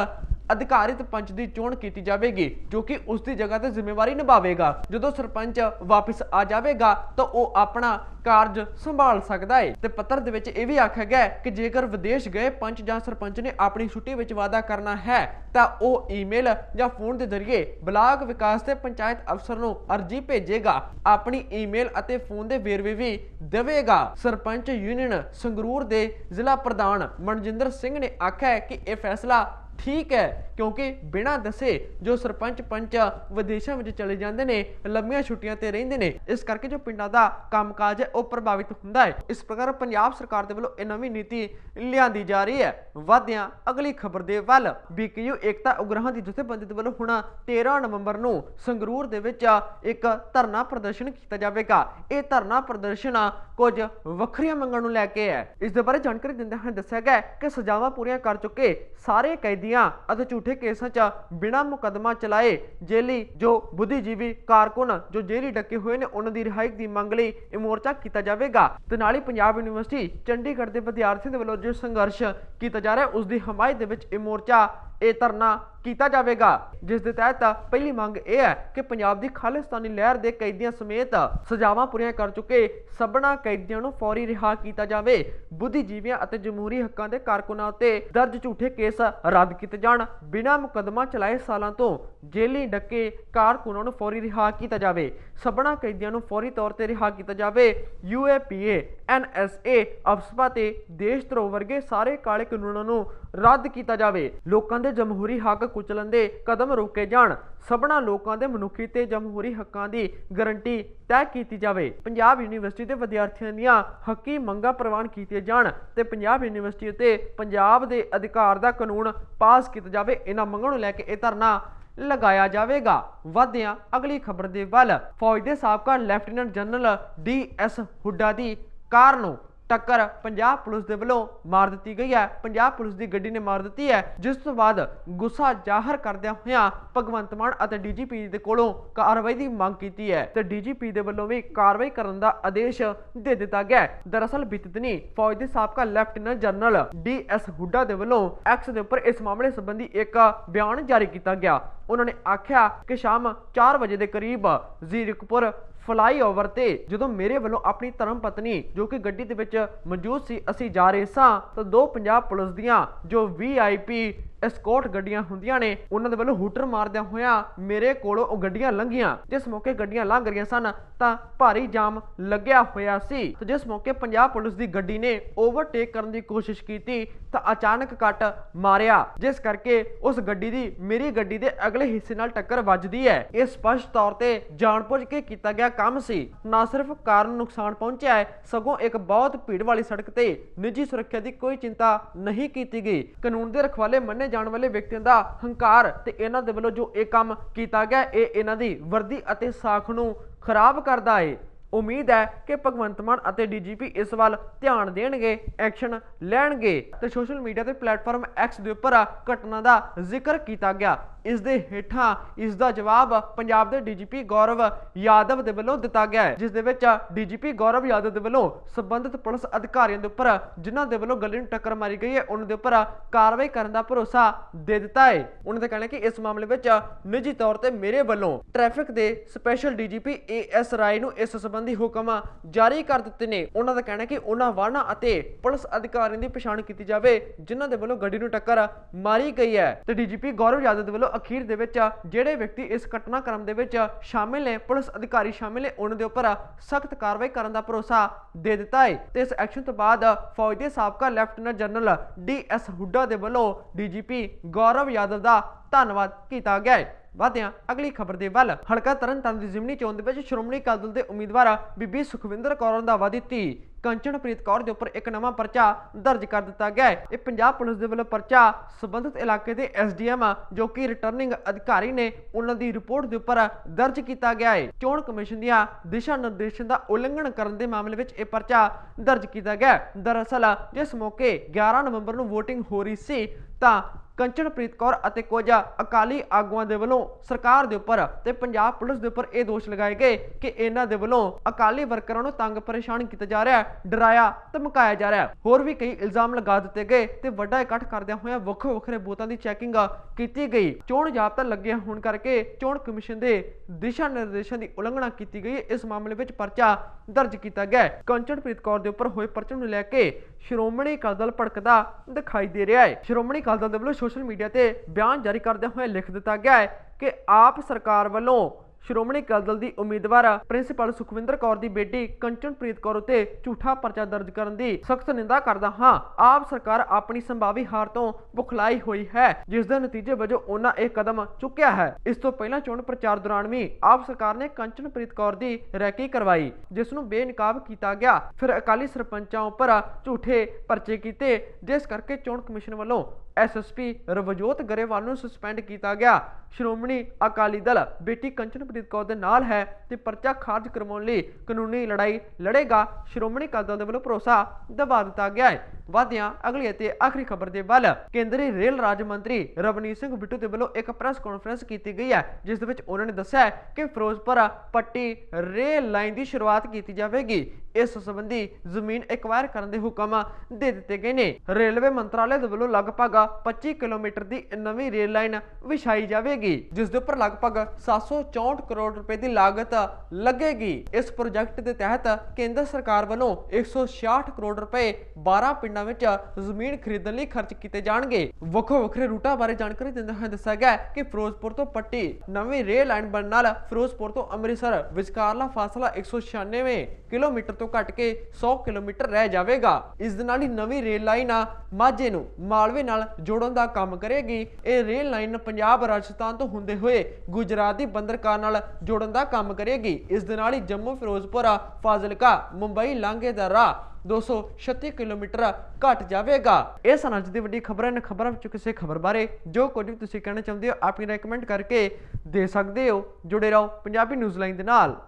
ਅਧਿਕਾਰਿਤ ਪੰਚ ਦੀ ਚੋਣ ਕੀਤੀ ਜਾਵੇਗੀ, ਜੋ ਕਿ ਉਸ ਦੀ ਜਗ੍ਹਾ ਤੇ ਜ਼ਿੰਮੇਵਾਰੀ ਨਿਭਾਵੇਗਾ। ਜਦੋਂ ਸਰਪੰਚ ਵਾਪਸ ਆ ਜਾਵੇਗਾ, ਤਾਂ ਉਹ ਆਪਣਾ ਕਾਰਜ ਸੰਭਾਲ ਸਕਦਾ ਹੈ ਤੇ ਪੱਤਰ ਦੇ ਵਿੱਚ ਇਹ ਵੀ ਆਖਿਆ ਗਿਆ ਕਿ ਜੇਕਰ ਵਿਦੇਸ਼ ਗਏ ਪੰਚ ਜਾਂ ਸਰਪੰਚ ਨੇ ਆਪਣੀ ਛੁੱਟੀ ਵਿੱਚ ਵਾਅਦਾ ਕਰਨਾ ਹੈ, ਤਾਂ ਉਹ ਈਮੇਲ ਜਾਂ ਫੋਨ ਦੇ ਜ਼ਰੀਏ ਬਲਾਕ ਵਿਕਾਸ ਤੇ ਪੰਚਾਇਤ ਅਫਸਰ ਨੂੰ ਅਰਜ਼ੀ ਭੇਜੇਗਾ, ਆਪਣੀ ਈਮੇਲ ਅਤੇ ਫੋਨ ਦੇ ਵੇਰਵੇ ਵੀ ਦੇਵੇਗਾ। ਸਰਪੰਚ ਯੂਨੀਅਨ ਸੰਗਰੂਰ ਦੇ ਜ਼ਿਲ੍ਹਾ ਪ੍ਰਧਾਨ ਮਨਜਿੰਦਰ ਸਿੰਘ ਨੇ ਆਖਿਆ ਹੈ ਕਿ ਇਹ ਫੈਸਲਾ ਠੀਕ ਹੈ, ਕਿਉਂਕਿ ਬਿਨਾਂ ਦੱਸੇ ਜੋ ਸਰਪੰਚ ਪੰਚ ਵਿਦੇਸ਼ਾਂ ਵਿੱਚ ਚਲੇ ਜਾਂਦੇ ਨੇ, ਲੰਮੀਆਂ ਛੁੱਟੀਆਂ ਤੇ ਰਹਿੰਦੇ ਨੇ, ਇਸ ਕਰਕੇ ਜੋ ਪਿੰਡਾਂ ਦਾ ਕੰਮਕਾਜ ਹੈ, ਉਹ ਪ੍ਰਭਾਵਿਤ ਹੁੰਦਾ ਹੈ। ਇਸ ਪ੍ਰਕਾਰ ਪੰਜਾਬ ਸਰਕਾਰ ਦੇ ਵੱਲੋਂ ਇਹ ਨਵੀਂ ਨੀਤੀ ਲਿਆਂਦੀ ਜਾ ਰਹੀ ਹੈ। ਵਾਧਿਆਂ ਅਗਲੀ ਖਬਰ ਦੇ ਵੱਲ ਬੀਕਯੂ ਏਕਤਾ ਉਗਰਾਹਾਂ ਦੀ ਜਥੇਬੰਦੀ ਦੇ ਵੱਲੋਂ ਹੁਣ 13 ਨਵੰਬਰ ਨੂੰ ਸੰਗਰੂਰ ਦੇ ਵਿੱਚ ਇੱਕ ਧਰਨਾ ਪ੍ਰਦਰਸ਼ਨ ਕੀਤਾ ਜਾਵੇਗਾ। ਇਹ ਧਰਨਾ ਪ੍ਰਦਰਸ਼ਨ ਕੁਝ ਵੱਖਰੀਆਂ ਮੰਗਾਂ ਨੂੰ ਲੈ ਕੇ ਹੈ। ਇਸ ਦੇ ਬਾਰੇ ਜਾਣਕਾਰੀ ਦਿੰਦੇ ਹੋਏ ਦੱਸਿਆ ਗਿਆ ਕਿ ਸਜ਼ਾਵਾਂ ਪੂਰੀਆਂ ਕਰ ਚੁੱਕੇ ਸਾਰੇ ਕੈਦੀ ਕੈਦੀਆਂ ਅਤੇ ਝੂਠੇ ਕੇਸਾਂ 'ਚ ਬਿਨਾਂ ਮੁਕੱਦਮਾ ਚਲਾਏ ਜੇਲੀ ਜੋ ਬੁੱਧੀਜੀਵੀ ਕਾਰਕੁਨ ਜੋ ਜੇਲੀ ਡੱਕੇ ਹੋਏ ਨੇ, ਉਹਨਾਂ ਦੀ ਰਿਹਾਈ ਦੀ ਮੰਗ ਲਈ ਇਹ ਮੋਰਚਾ ਕੀਤਾ ਜਾਵੇਗਾ। ਤੇ ਨਾਲ ਹੀ ਪੰਜਾਬ ਯੂਨੀਵਰਸਿਟੀ ਚੰਡੀਗੜ੍ਹ ਦੇ ਵਿਦਿਆਰਥੀਆਂ ਦੇ ਵੱਲੋਂ ਜੋ ਸੰਘਰਸ਼ ਕੀਤਾ ਜਾ ਰਿਹਾ, ਉਸ ਦੀ ਹਮਾਇਤ ਦੇ ਵਿੱਚ ਇਹ ਮੋਰਚਾ ਇਹ ਧਰਨਾ ਕੀਤਾ ਜਾਵੇਗਾ। ਜਿਸ ਦੇ ਤਹਿਤ ਪਹਿਲੀ ਮੰਗ ਇਹ ਹੈ ਕਿ ਪੰਜਾਬ ਦੀ ਖਾਲਿਸਤਾਨੀ ਲਹਿਰ ਦੇ ਕੈਦੀਆਂ ਸਮੇਤ ਸਜ਼ਾਵਾਂ ਪੂਰੀਆਂ ਕਰ ਚੁੱਕੇ ਸਭਨਾ ਕੈਦੀਆਂ ਨੂੰ ਫੌਰੀ ਰਿਹਾ ਕੀਤਾ ਜਾਵੇ। ਬੁੱਧੀਜੀਵੀਆਂ ਅਤੇ ਜਮਹੂਰੀ ਹੱਕਾਂ ਦੇ ਕਾਰਕੁਨਾਂ ਉੱਤੇ ਦਰਜ ਝੂਠੇ ਕੇਸ ਰੱਦ ਕੀਤੇ ਜਾਣ। ਬਿਨਾਂ ਮੁਕੱਦਮਾ ਚਲਾਏ ਸਾਲਾਂ ਤੋਂ ਜੇਲੀ ਡੱਕੇ ਕਾਰਕੁਨਾਂ ਨੂੰ ਫੌਰੀ ਰਿਹਾ ਕੀਤਾ ਜਾਵੇ। ਸਭਨਾ ਕੈਦੀਆਂ ਨੂੰ ਫੌਰੀ ਤੌਰ ਤੇ ਰਿਹਾ ਕੀਤਾ ਜਾਵੇ। ਯੂਏਪੀਏ ਐਨਐਸਏ ਅਫਸਪਾ ਤੇ ਦੇਸ਼ ਧਰੋਹ ਵਰਗੇ ਸਾਰੇ ਕਾਲੇ ਕਾਨੂੰਨਾਂ ਨੂੰ ਰੱਦ ਕੀਤਾ ਜਾਵੇ। ਲੋਕਾਂ ਦੇ ਜਮਹੂਰੀ ਹੱਕ ਕੁਚਲਣ ਦੇ ਕਦਮ ਰੋਕੇ ਜਾਣ। ਸਭਨਾ ਲੋਕਾਂ ਦੇ ਮਨੁੱਖੀ ਤੇ ਜਮਹੂਰੀ ਹੱਕਾਂ ਦੀ ਗਾਰੰਟੀ ਤੈਅ ਕੀਤੀ ਜਾਵੇ। ਪੰਜਾਬ ਯੂਨੀਵਰਸਿਟੀ ਦੇ ਵਿਦਿਆਰਥੀਆਂ ਦੀਆਂ ਹੱਕੀ ਮੰਗਾਂ ਪ੍ਰਵਾਨ ਕੀਤੀਆਂ ਜਾਣ ਤੇ ਪੰਜਾਬ ਯੂਨੀਵਰਸਿਟੀ ਉਤੇ ਪੰਜਾਬ ਦੇ ਅਧਿਕਾਰ ਦਾ ਕਾਨੂੰਨ ਪਾਸ ਕੀਤਾ ਜਾਵੇ, ਇਹਨਾਂ ਮੰਗਾਂ ਨੂੰ ਲੈ ਕੇ ਇਹ ਧਰਨਾ ਲਗਾਇਆ ਜਾਵੇਗਾ। ਵਧਿਆਂ, ਅਗਲੀ ਖਬਰ ਦੇ ਵੱਲ, ਫੌਜ ਦੇ ਸਾਬਕਾ lieutenant general D S Hooda ਦੀ ਕਾਰ ਨੂੰ ਟੱਕਰ ਪੰਜਾਬ ਪੁਲਿਸ ਦੇ ਵੱਲੋਂ ਮਾਰ ਦਿੱਤੀ ਗਈ ਹੈ। ਪੰਜਾਬ ਪੁਲਿਸ ਦੀ ਗੱਡੀ ਨੇ ਮਾਰ ਦਿੱਤੀ ਹੈ। ਜਿਸ ਤੋਂ ਬਾਅਦ ਗੁੱਸਾ ਜ਼ਾਹਰ ਕਰਦਿਆਂ ਹੋਇਆਂ ਭਗਵੰਤ ਮਾਨ ਅਤੇ ਡੀਜੀਪੀ ਦੇ ਕੋਲੋਂ ਕਾਰਵਾਈ ਦੀ ਮੰਗ ਕੀਤੀ ਹੈ ਤੇ ਡੀਜੀਪੀ ਦੇ ਵੱਲੋਂ ਵੀ ਕਾਰਵਾਈ ਕਰਨ ਦਾ ਆਦੇਸ਼ ਦੇ ਦਿੱਤਾ ਗਿਆ ਦਰਅਸਲ ਬੀਤੇ ਦਿਨੀ ਫੌਜ ਦੇ ਸਾਬਕਾ lieutenant general D S Hooda ਦੇ ਵੱਲੋਂ ਐਕਸ ਦੇ ਉੱਪਰ ਇਸ ਮਾਮਲੇ ਸੰਬੰਧੀ ਇੱਕ ਬਿਆਨ ਜਾਰੀ ਕੀਤਾ ਗਿਆ। ਉਹਨਾਂ ਨੇ ਆਖਿਆ ਕਿ ਸ਼ਾਮ 4 ਵਜੇ ਦੇ ਕਰੀਬ ਜ਼ੀਰਕਪੁਰ ਫਲਾਈਓਵਰ ਤੇ ਜਦੋਂ ਮੇਰੇ ਵੱਲੋਂ ਆਪਣੀ ਧਰਮ ਪਤਨੀ ਜੋ ਕਿ ਗੱਡੀ ਦੇ ਵਿੱਚ ਮੌਜੂਦ ਸੀ ਅਸੀਂ ਜਾ ਰਹੇ ਸਾਂ ਤਾਂ ਦੋ ਪੰਜਾਬ ਪੁਲਿਸ ਦੀਆਂ ਜੋ ਵੀਆਈਪੀ ਐਸਕੋਰਟ ਗੱਡੀਆਂ ਹੁੰਦੀਆਂ ਨੇ, ਉਹਨਾਂ ਦੇ ਵੱਲੋਂ ਹੂਟਰ ਮਾਰਦਿਆਂ ਹੋਇਆ ਮੇਰੇ ਕੋਲੋਂ ਉਹ ਗੱਡੀਆਂ ਲੰਘੀਆਂ। ਜਿਸ ਮੌਕੇ ਗੱਡੀਆਂ ਲੰਘ ਰਹੀਆਂ ਸਨ, ਤਾਂ ਭਾਰੀ ਜਾਮ ਲੱਗਿਆ ਹੋਇਆ ਸੀ। ਤੇ ਜਿਸ ਮੌਕੇ ਪੰਜਾਬ ਪੁਲਿਸ ਦੀ ਗੱਡੀ ਨੇ ਓਵਰਟੇਕ ਕਰਨ ਦੀ ਕੋਸ਼ਿਸ਼ ਕੀਤੀ, ਤਾਂ ਅਚਾਨਕ ਕੱਟ ਮਾਰਿਆ। ਜਿਸ ਕਰਕੇ ਉਸ ਗੱਡੀ ਦੀ, ਮੇਰੀ ਗੱਡੀ ਦੇ ਅਗਲੇ ਹਿੱਸੇ ਨਾਲ ਟੱਕਰ ਵੱਜਦੀ ਹੈ। ਇਹ ਸਪਸ਼ਟ ਤੌਰ ਤੇ ਜਾਣਬੁੱਝ ਕੇ ਕੀਤਾ ਗਿਆ ਕੰਮ ਸੀ। ਨਾ ਸਿਰਫ ਕਾਰ ਨੂੰ ਨੁਕਸਾਨ ਪਹੁੰਚਿਆ ਹੈ, ਸਗੋਂ ਇੱਕ ਬਹੁਤ ਭੀੜ ਵਾਲੀ ਸੜਕ ਤੇ ਨਿੱਜੀ ਸੁਰੱਖਿਆ ਦੀ ਕੋਈ ਚਿੰਤਾ ਨਹੀਂ ਕੀਤੀ ਗਈ। ਕਾਨੂੰਨ ਦੇ ਰਖਵਾਲੇ ਮੰਨੇ ਜਾਣ ਵਾਲੇ ਵਿਅਕਤੀਆਂ ਦਾ ਹੰਕਾਰ ਤੇ ਇਹਨਾਂ ਦੇ ਵੱਲੋਂ ਜੋ ਇਹ ਕੰਮ ਕੀਤਾ ਗਿਆ, ਇਹ ਇਹਨਾਂ ਦੀ ਵਰਦੀ ਅਤੇ ਸਾਖ ਨੂੰ ਖਰਾਬ ਕਰਦਾ ਹੈ ਉਮੀਦ ਹੈ ਕਿ ਭਗਵੰਤ ਮਾਨ ਅਤੇ ਡੀਜੀਪੀ ਇਸ ਵੱਲ ਧਿਆਨ ਦੇਣਗੇ, ਐਕਸ਼ਨ ਲੈਣਗੇ। ਤੇ ਸੋਸ਼ਲ ਮੀਡੀਆ ਤੇ ਪਲੇਟਫਾਰਮ ਐਕਸ ਦੇ ਉੱਪਰ ਘਟਨਾ ਦਾ ਜ਼ਿਕਰ ਕੀਤਾ ਗਿਆ। ਇਸ ਦੇ ਹੇਠਾਂ ਇਸ ਦਾ ਜਵਾਬ ਪੰਜਾਬ ਦੇ ਡੀਜੀਪੀ ਗੌਰਵ ਯਾਦਵ ਦੇ ਵੱਲੋਂ ਦਿੱਤਾ ਗਿਆ ਹੈ, ਜਿਸ ਦੇ ਵਿੱਚ ਡੀਜੀਪੀ ਗੌਰਵ ਯਾਦਵ ਦੇ ਵੱਲੋਂ ਸੰਬੰਧਿਤ ਪੁਲਿਸ ਅਧਿਕਾਰੀਆਂ ਦੇ ਉੱਪਰ ਜਿਨ੍ਹਾਂ ਦੇ ਵੱਲੋਂ ਗੱਡੀ ਨੂੰ ਟੱਕਰ ਮਾਰੀ ਗਈ ਹੈ, ਉਹਨਾਂ ਦੇ ਉੱਪਰ ਕਾਰਵਾਈ ਕਰਨ ਦਾ ਭਰੋਸਾ ਦੇ ਦਿੱਤਾ ਹੈ। ਉਹਨਾਂ ਦਾ ਕਹਿਣਾ ਕਿ ਇਸ ਮਾਮਲੇ ਵਿੱਚ ਨਿੱਜੀ ਤੌਰ ਤੇ ਮੇਰੇ ਵੱਲੋਂ ਟ੍ਰੈਫਿਕ ਦੇ ਸਪੈਸ਼ਲ ਡੀਜੀਪੀ ਏਐਸ ਰਾਏ ਨੂੰ ਇਸ ਸੰਬੰਧੀ ਹੁਕਮ ਜਾਰੀ ਕਰ ਦਿੱਤੇ ਨੇ। ਉਹਨਾਂ ਦਾ ਕਹਿਣਾ ਕਿ ਉਹਨਾਂ ਵਾਹਨਾਂ ਅਤੇ ਪੁਲਿਸ ਅਧਿਕਾਰੀਆਂ ਦੀ ਪਛਾਣ ਕੀਤੀ ਜਾਵੇ, ਜਿਨ੍ਹਾਂ ਦੇ ਵੱਲੋਂ ਗੱਡੀ ਨੂੰ ਟੱਕਰ ਮਾਰੀ ਗਈ ਹੈ। ਤੇ ਡੀਜੀਪੀ ਗੌਰਵ ਯਾਦਵ ਦੇ ਵੱਲੋਂ ਅਖੀਰ ਦੇ ਵਿੱਚ ਜਿਹੜੇ ਵਿਅਕਤੀ ਇਸ ਘਟਨਾਕ੍ਰਮ ਦੇ ਵਿੱਚ ਸ਼ਾਮਿਲ ਨੇ, ਪੁਲਿਸ ਅਧਿਕਾਰੀ ਸ਼ਾਮਿਲ ਨੇ, ਉਹਨਾਂ ਦੇ ਉੱਪਰ ਸਖਤ ਕਾਰਵਾਈ ਕਰਨ ਦਾ ਭਰੋਸਾ ਦੇ ਦਿੱਤਾ ਹੈ ਤੇ ਇਸ ਐਕਸ਼ਨ ਤੋਂ ਬਾਅਦ ਫੌਜ ਦੇ ਸਾਬਕਾ lieutenant general D DS Hooda ਦੇ ਵੱਲੋਂ ਡੀਜੀਪੀ ਗੌਰਵ ਯਾਦਵ ਦਾ ਧੰਨਵਾਦ ਕੀਤਾ ਗਿਆ ਹੈ ਵਾਦਿਆਂ ਅਗਲੀ ਖਬਰ ਦੇ ਵੱਲ। ਹਲਕਾ ਤਰਨਤਾਰਨ ਦੀ ਜ਼ਿਮਨੀ ਚੋਣ ਦੇ ਵਿੱਚ ਸ਼੍ਰੋਮਣੀ ਅਕਾਲੀ ਦਲ ਦੇ ਉਮੀਦਵਾਰ ਬੀਬੀ ਸੁਖਵਿੰਦਰ ਕੌਰ ਰੰਧਾਵਾ ਦੀ ਧੀ। ਕੰਚਨਪ੍ਰੀਤ ਕੌਰ ਦੇ ਉੱਪਰ ਇੱਕ ਨਵਾਂ ਪਰਚਾ ਦਰਜ ਕਰ ਦਿੱਤਾ ਗਿਆ ਹੈ। ਇਹ ਪੰਜਾਬ ਪੁਲਿਸ ਦੇ ਵੱਲੋਂ ਪਰਚਾ ਸਬੰਧਤ ਇਲਾਕੇ ਦੇ ਐਸਡੀਐਮ, ਜੋ ਕਿ ਰਿਟਰਨਿੰਗ ਅਧਿਕਾਰੀ ਨੇ, ਉਹਨਾਂ ਦੀ ਰਿਪੋਰਟ ਦੇ ਉੱਪਰ ਦਰਜ ਕੀਤਾ ਗਿਆ ਹੈ। ਚੋਣ ਕਮਿਸ਼ਨ ਦੀਆਂ ਦਿਸ਼ਾ ਨਿਰਦੇਸ਼ਾਂ ਦਾ ਉਲੰਘਣ ਕਰਨ ਦੇ ਮਾਮਲੇ ਵਿੱਚ ਇਹ ਪਰਚਾ ਦਰਜ ਕੀਤਾ ਗਿਆ ਦਰਅਸਲ, ਜਿਸ ਮੌਕੇ 11 ਨਵੰਬਰ ਨੂੰ VOTING ਹੋ ਰਹੀ ਸੀ, ਤਾਂ ਕੰਚਨਪ੍ਰੀਤ ਕੌਰ ਅਤੇ ਕੁਝ ਅਕਾਲੀ ਆਗੂਆਂ ਦੇ ਵੱਲੋਂ ਸਰਕਾਰ ਦੇ ਉੱਪਰ ਤੇ ਪੰਜਾਬ ਪੁਲਿਸ ਦੇ ਉੱਪਰ ਇਹ ਦੋਸ਼ ਲਗਾਏ ਗਏ ਕਿ ਇਹਨਾਂ ਦੇ ਵੱਲੋਂ ਅਕਾਲੀ ਵਰਕਰਾਂ ਨੂੰ ਤੰਗ ਪਰੇਸ਼ਾਨ ਕੀਤਾ ਜਾ ਰਿਹਾ ਹੈ, ਡਰਾਇਆ, ਧਮਕਾਇਆ ਜਾ ਰਿਹਾ ਹੈ। ਹੋਰ ਵੀ ਕਈ ਇਲਜ਼ਾਮ ਲਗਾ ਦਿੱਤੇ ਗਏ ਤੇ ਵੱਡਾ ਇਕੱਠ ਕਰਦਿਆਂ ਹੋਇਆਂ ਵੱਖੋ ਵੱਖਰੇ ਬੂਥਾਂ ਦੀ ਚੈਕਿੰਗ ਕੀਤੀ ਗਈ। ਚੋਣ ਜਾਬਤਾ ਲੱਗਿਆ ਹੋਣ ਕਰਕੇ ਚੋਣ ਕਮਿਸ਼ਨ ਦੇ ਦਿਸ਼ਾ ਨਿਰਦੇਸ਼ਾਂ ਦੀ ਉਲੰਘਣਾ ਕੀਤੀ ਗਈ। ਇਸ ਮਾਮਲੇ ਵਿੱਚ ਪਰਚਾ ਦਰਜ ਕੀਤਾ ਗਿਆ ਕੰਚਨਪ੍ਰੀਤ ਕੌਰ ਦੇ ਉੱਪਰ ਹੋਏ ਪਰਚੇ ਨੂੰ ਲੈ ਕੇ ਸ਼੍ਰੋਮਣੀ ਅਕਾਲੀ ਦਲ ਭੜਕਦਾ ਦਿਖਾਈ ਦੇ ਰਿਹਾ ਹੈ। ਸ਼੍ਰੋਮਣੀ ਅਕਾਲੀ ਦਲ ਦੇ ਵੱਲੋਂ ਸੋਸ਼ਲ ਮੀਡੀਆ ਤੇ ਬਿਆਨ ਜਾਰੀ ਕਰਦਿਆਂ ਹੋਏ ਲਿਖ ਦਿੱਤਾ ਗਿਆ ਹੈ ਕਿ ਆਪ ਸਰਕਾਰ ਵੱਲੋਂ ਸ਼੍ਰੋਮਣੀ ਅਕਾਲੀ ਦਲ ਦੀ ਉਮੀਦਵਾਰ ਪ੍ਰਿੰਸੀਪਲ ਸੁਖਵਿੰਦਰ ਕੌਰ ਦੀ ਬੇਟੀ ਕੰਚਨਪ੍ਰੀਤ ਕੌਰ ਉਤੇ ਝੂਠਾ ਪਰਚਾ ਦਰਜ ਕਰਨ ਦੀ ਸਖਤ ਨਿੰਦਾ ਕਰਦਾ ਹਾਂ। ਆਪ ਸਰਕਾਰ ਆਪਣੀ ਸੰਭਾਵੀ ਹਾਰ ਤੋਂ ਬੁਖਲਾਈ ਹੋਈ ਹੈ, ਜਿਸ ਦੇ ਨਤੀਜੇ ਵਜੋਂ ਉਹਨਾਂ ਇਹ ਕਦਮ ਚੁੱਕਿਆ ਹੈ। ਇਸ ਤੋਂ ਪਹਿਲਾਂ ਚੋਣ ਪ੍ਰਚਾਰ ਦੌਰਾਨ ਵੀ ਆਪ ਸਰਕਾਰ ਨੇ ਕੰਚਨਪ੍ਰੀਤ ਕੌਰ ਦੀ ਰੈਕੀ ਕਰਵਾਈ, ਜਿਸ ਨੂੰ ਬੇਨਕਾਬ ਕੀਤਾ ਗਿਆ। ਫਿਰ ਅਕਾਲੀ ਸਰਪੰਚਾਂ ਉੱਪਰ ਝੂਠੇ ਪਰਚੇ ਕੀਤੇ, ਜਿਸ ਕਰਕੇ ਚੋਣ ਕਮਿਸ਼ਨ ਵੱਲੋਂ ਐਸਐਸਪੀ ਰਵਜੋਤ ਗਰੇਵਾਲ ਨੂੰ ਸਸਪੈਂਡ ਕੀਤਾ ਗਿਆ। ਸ਼੍ਰੋਮਣੀ ਅਕਾਲੀ ਦਲ ਬੇਟੀ ਕੰਚਨਪ੍ਰੀਤ ਕੌਰ ਦੇ ਨਾਲ ਹੈ ਤੇ ਪਰਚਾ ਖਾਰਜ ਕਰਵਾਉਣ ਲਈ ਕਾਨੂੰਨੀ ਲੜਾਈ ਲੜੇਗਾ। ਸ਼੍ਰੋਮਣੀ ਅਕਾਲੀ ਦਲ ਦੇ ਵੱਲੋਂ ਭਰੋਸਾ ਦਬਾ ਦਿੱਤਾ ਗਿਆ ਹੈ। ਵਾਦਿਆਂ ਅਗਲੀ ਅਤੇ ਆਖਰੀ ਖਬਰ ਦੇ ਵੱਲ ਕੇਂਦਰੀ ਰੇਲ ਰਾਜ ਮੰਤਰੀ ਰਵਨੀਤ ਸਿੰਘ ਬਿੱਟੂ ਦੇ ਵੱਲੋਂ ਇੱਕ ਪ੍ਰੈਸ ਕਾਨਫਰੰਸ ਕੀਤੀ ਗਈ ਹੈ, ਜਿਸ ਦੇ ਵਿੱਚ ਉਹਨਾਂ ਨੇ ਦੱਸਿਆ ਕਿ ਫਿਰੋਜ਼ਪੁਰ ਪੱਟੀ ਰੇਲ ਲਾਈਨ ਦੀ ਸ਼ੁਰੂਆਤ ਕੀਤੀ ਜਾਵੇਗੀ। ਇਸ ਸੰਬੰਧੀ ਜ਼ਮੀਨ ਐਕਵਾਇਰ ਕਰਨ ਦੇ ਹੁਕਮ ਦੇ ਦਿੱਤੇ ਗਏ ਨੇ। ਰੇਲਵੇ ਮੰਤਰਾਲੇ ਦੇ ਵੱਲੋਂ ਲਗਭਗ 25 ਕਿਲੋਮੀਟਰ ਦੀ ਨਵੀਂ ਰੇਲ ਲਾਈਨ ਵਿਛਾਈ ਜਾਵੇਗੀ, ਜਿਸ ਦੇ ਉੱਪਰ ਲਗਭਗ 764 ਕਰੋੜ ਰੁਪਏ ਦੀ ਲਾਗਤ ਲੱਗੇਗੀ। ਇਸ ਪ੍ਰੋਜੈਕਟ ਦੇ ਤਹਿਤ ਕੇਂਦਰ ਸਰਕਾਰ ਵੱਲੋਂ 166 ਕਰੋੜ ਰੁਪਏ 12 ਪਿੰਡਾਂ ਵਿੱਚ ਜ਼ਮੀਨ ਖਰੀਦਣ ਲਈ ਖਰਚ ਕੀਤੇ ਜਾਣਗੇ। ਵੱਖੋ ਵੱਖਰੇ ਰੂਟਾਂ ਬਾਰੇ ਜਾਣਕਾਰੀ ਦਿੰਦੇ ਹੋਏ ਦੱਸਿਆ ਗਿਆ ਕਿ ਫਿਰੋਜ਼ਪੁਰ ਤੋਂ ਪੱਟੀ ਨਵੀਂ ਰੇਲ ਲਾਈਨ ਬਣਨ ਨਾਲ ਫਿਰੋਜ਼ਪੁਰ ਤੋਂ ਅੰਮ੍ਰਿਤਸਰ ਵਿਚਕਾਰਲਾ ਫਾਸਲਾ 196 ਕਿਲੋਮੀਟਰ ਤੋਂ ਘਟ ਕੇ 100 ਕਿਲੋਮੀਟਰ ਰਹਿ ਜਾਵੇਗਾ। ਇਸ ਦੇ ਨਾਲ ਹੀ ਨਵੀਂ ਰੇਲ ਲਾਈਨ ਮਾਝੇ ਨੂੰ ਮਾਲਵੇ ਨਾਲ ਜੋੜਨ ਦਾ ਕੰਮ ਕਰੇਗੀ। ਇਹ ਰੇਲ ਲਾਈਨ ਪੰਜਾਬ ਰਾਜਸਥਾਨ ਤੋਂ ਹੁੰਦੇ ਹੋਏ ਗੁਜਰਾਤ ਦੀ ਬੰਦਰਗਾਹ ਨਾਲ ਜੋੜਨ ਦਾ ਕੰਮ ਕਰੇਗੀ। ਇਸ ਦੇ ਨਾਲ ਹੀ ਜੰਮੂ ਫਿਰੋਜ਼ਪੁਰਾ, ਫਾਜ਼ਿਲਕਾ, ਮੁੰਬਈ ਲਾਂਘੇ ਦਾ ਰਾਹ 236 ਕਿਲੋਮੀਟਰ ਘਟ ਜਾਵੇਗਾ। ਇਹ ਸਨ ਅੱਜ ਦੀ ਵੱਡੀ ਖਬਰਾਂ। ਨੇ ਖਬਰਾਂ ਵਿੱਚ ਕਿਸੇ ਖਬਰ ਬਾਰੇ ਜੋ ਕੁਝ ਵੀ ਤੁਸੀਂ ਕਹਿਣਾ ਚਾਹੁੰਦੇ ਹੋ ਆਪਣੀ ਰეკਮੈਂਡ ਕਰਕੇ ਦੇ ਸਕਦੇ ਹੋ। ਜੁੜੇ ਰਹੋ ਪੰਜਾਬੀ ਨਿਊਜ਼ ਲਾਈਨ ਦੇ ਨਾਲ।